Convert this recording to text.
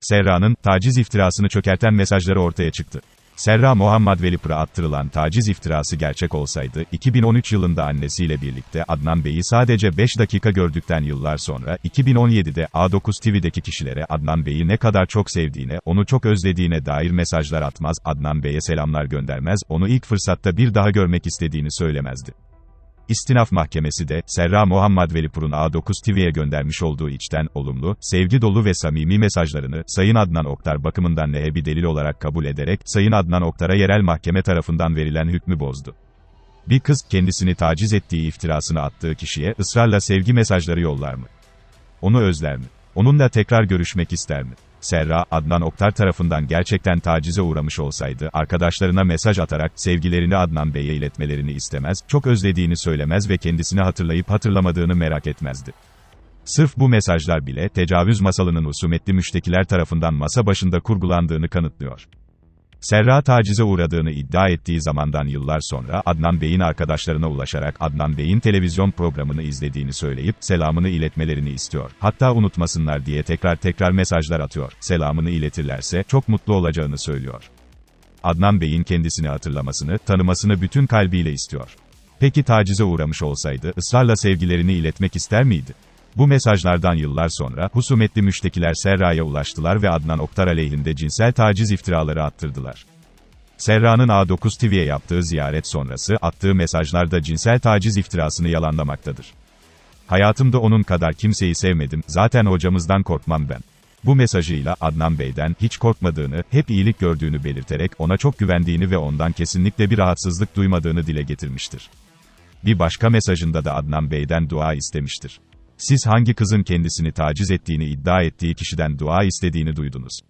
Serra'nın, taciz iftirasını çökerten mesajları ortaya çıktı. Serra Muhammed Velipır'a attırılan taciz iftirası gerçek olsaydı, 2013 yılında annesiyle birlikte Adnan Bey'i sadece 5 dakika gördükten yıllar sonra, 2017'de A9 TV'deki kişilere Adnan Bey'i ne kadar çok sevdiğine, onu çok özlediğine dair mesajlar atmaz, Adnan Bey'e selamlar göndermez, onu ilk fırsatta bir daha görmek istediğini söylemezdi. İstinaf Mahkemesi de, Serra Muhammed Velipur'un A9 TV'ye göndermiş olduğu içten, olumlu, sevgi dolu ve samimi mesajlarını, Sayın Adnan Oktar bakımından nehe bir delil olarak kabul ederek, Sayın Adnan Oktar'a yerel mahkeme tarafından verilen hükmü bozdu. Bir kız, kendisini taciz ettiği iftirasını attığı kişiye, ısrarla sevgi mesajları yollar mı? Onu özler mi? Onunla tekrar görüşmek ister mi? Serra, Adnan Oktar tarafından gerçekten tacize uğramış olsaydı, arkadaşlarına mesaj atarak, sevgilerini Adnan Bey'e iletmelerini istemez, çok özlediğini söylemez ve kendisini hatırlayıp hatırlamadığını merak etmezdi. Sırf bu mesajlar bile, tecavüz masalının husumetli müştekiler tarafından masa başında kurgulandığını kanıtlıyor. Serra tacize uğradığını iddia ettiği zamandan yıllar sonra Adnan Bey'in arkadaşlarına ulaşarak Adnan Bey'in televizyon programını izlediğini söyleyip selamını iletmelerini istiyor. Hatta unutmasınlar diye tekrar tekrar mesajlar atıyor. Selamını iletirlerse çok mutlu olacağını söylüyor. Adnan Bey'in kendisini hatırlamasını, tanımasını bütün kalbiyle istiyor. Peki tacize uğramış olsaydı ısrarla sevgilerini iletmek ister miydi? Bu mesajlardan yıllar sonra, husumetli müştekiler Serra'ya ulaştılar ve Adnan Oktar aleyhinde cinsel taciz iftiraları attırdılar. Serra'nın A9 TV'ye yaptığı ziyaret sonrası, attığı mesajlarda cinsel taciz iftirasını yalanlamaktadır. Hayatımda onun kadar kimseyi sevmedim, zaten hocamızdan korkmam ben. Bu mesajıyla Adnan Bey'den hiç korkmadığını, hep iyilik gördüğünü belirterek ona çok güvendiğini ve ondan kesinlikle bir rahatsızlık duymadığını dile getirmiştir. Bir başka mesajında da Adnan Bey'den dua istemiştir. Siz hangi kızın kendisini taciz ettiğini iddia ettiği kişiden dua istediğini duydunuz?